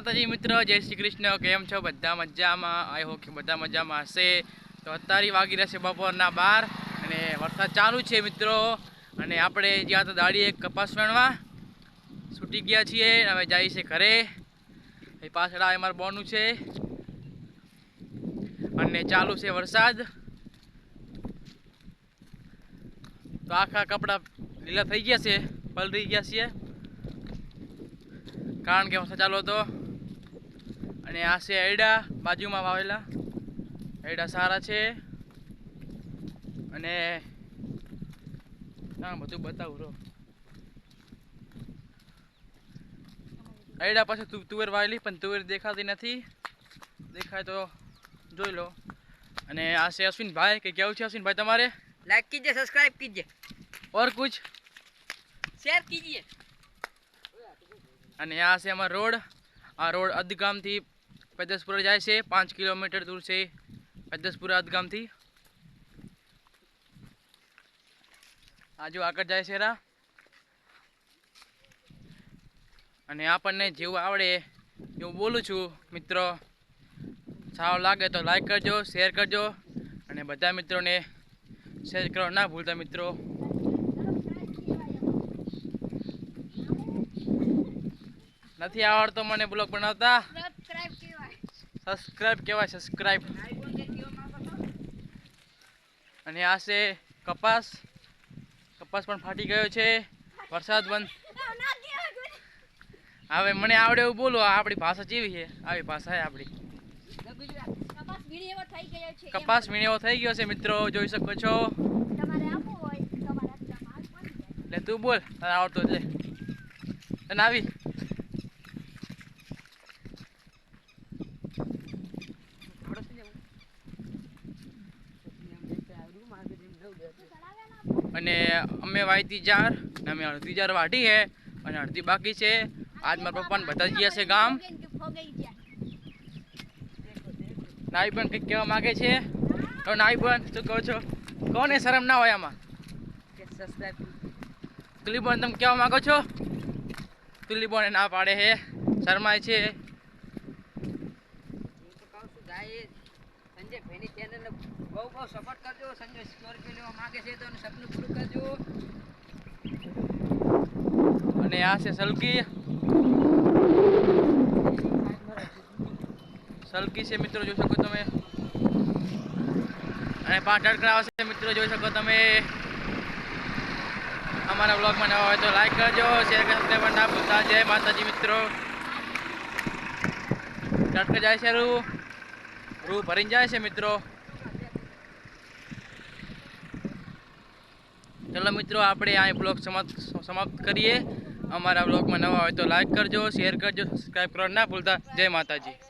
માતાજી મિત્રો, જય શ્રી કૃષ્ણ. કેમ છો? બધા મજામાં? આઈ હોપ કે બધા મજામાં હશે. તો અત્યારે વાગી રહેશે બપોરના બાર અને વરસાદ ચાલુ છે મિત્રો. અને આપણે જ્યાં તો દાડીએ કપાસ વણવા છૂટી ગયા છીએ હવે જઈએ છીએ ઘરે. પાછળ આ અમારું બોનું છે. અને ચાલુ છે વરસાદ. તો આખા કપડાં લીલા થઈ ગયા છે પલરી ગયા છીએ. કારણ કે વરસાદ ચાલુ હતો. અને આ છે એડા બાજુમાં વાવેલા. એડા સારા છે. અને ના બધું બતાવું રહો એડા પાસે તુવેર વાવેલી પણ તુવેર દેખાતી નથી. દેખાય તો જોઈ લો. અને આ છે અશ્વિનભાઈ કે કેવું છે અશ્વિનભાઈ તમારે? Like કીજે subscribe કીજે. ઓર કુછ? શેર કીજીએ અને આ છે અમારો રોડ. આ રોડ અધગામથી પેદસપુર જાય છે, પાંચ કિલોમીટર દૂર છે પેદસપુરા અદગામથી. આજુ આગળ જાય છે રા. અને આપણને જેવું આવડે એવું બોલું છું, મિત્રો. સારું લાગે તો લાઈક કરજો શેર કરજો. અને બધા મિત્રોને શેર કરવા ના ભૂલતા મિત્રો. નથી આવડતો મને બ્લોગ બનાવતા? સબસ્ક્રાઇબ કહેવાય સબસ્ક્રાઇબ અને આ છે કપાસ. કપાસ પણ ફાટી ગયો છે. વરસાદ બંધ હવે મને આવડે એવું બોલો આપણી ભાષા જેવી છે? આવી ભાષા છે આપણી. કપાસ છે મીણેવો થઈ ગયો છે, મિત્રો, જોઈ શકો છો. એટલે તું બોલ આવડતો એટલે તને આવી. અને અમે વાયતી ચાર અમે અડધી ચાર વાઢી છે અને અડધી બાકી છે. આજ મારા પપ્પાને બધા ગયા છે ગામ. નાઈ પણ કંઈક કહેવા માગે છે. તો નાઈ પણ શું કહો છો? કોને શરમ ના હોય આમાં? કુલીબોન તમે કહેવા માગો છો? કુલીબોને ના પાડે છે. શરમાય છે. બહુ બહુ સપોર્ટ કરજો, સંજય સ્કોર્પિયો લેવા માંગે છે તો સપનું પૂરું કરજો. અને આ છે સલકી. સલકી છે મિત્રો, જોઈ શકો તમે. અને પાંચ અડકડા છે મિત્રો, જોઈ શકો તમે. અમારા બ્લોગમાં નવા હોય તો લાઈક કરજો શેર કરજો પણ ના ભૂલતા. જય માતાજી મિત્રો. ટટકે જાય છે રૂ. રૂ ભરીને જાય છે મિત્રો. ચલો મિત્રો, આપણે આ બ્લોગ સમાપ્ત સમાપ્ત કરીએ. અમારા બ્લોગમાં નવા હોય તો લાઈક કરજો શેર કરજો સબસ્ક્રાઈબ કરવા ના ભૂલતા. જય માતાજી.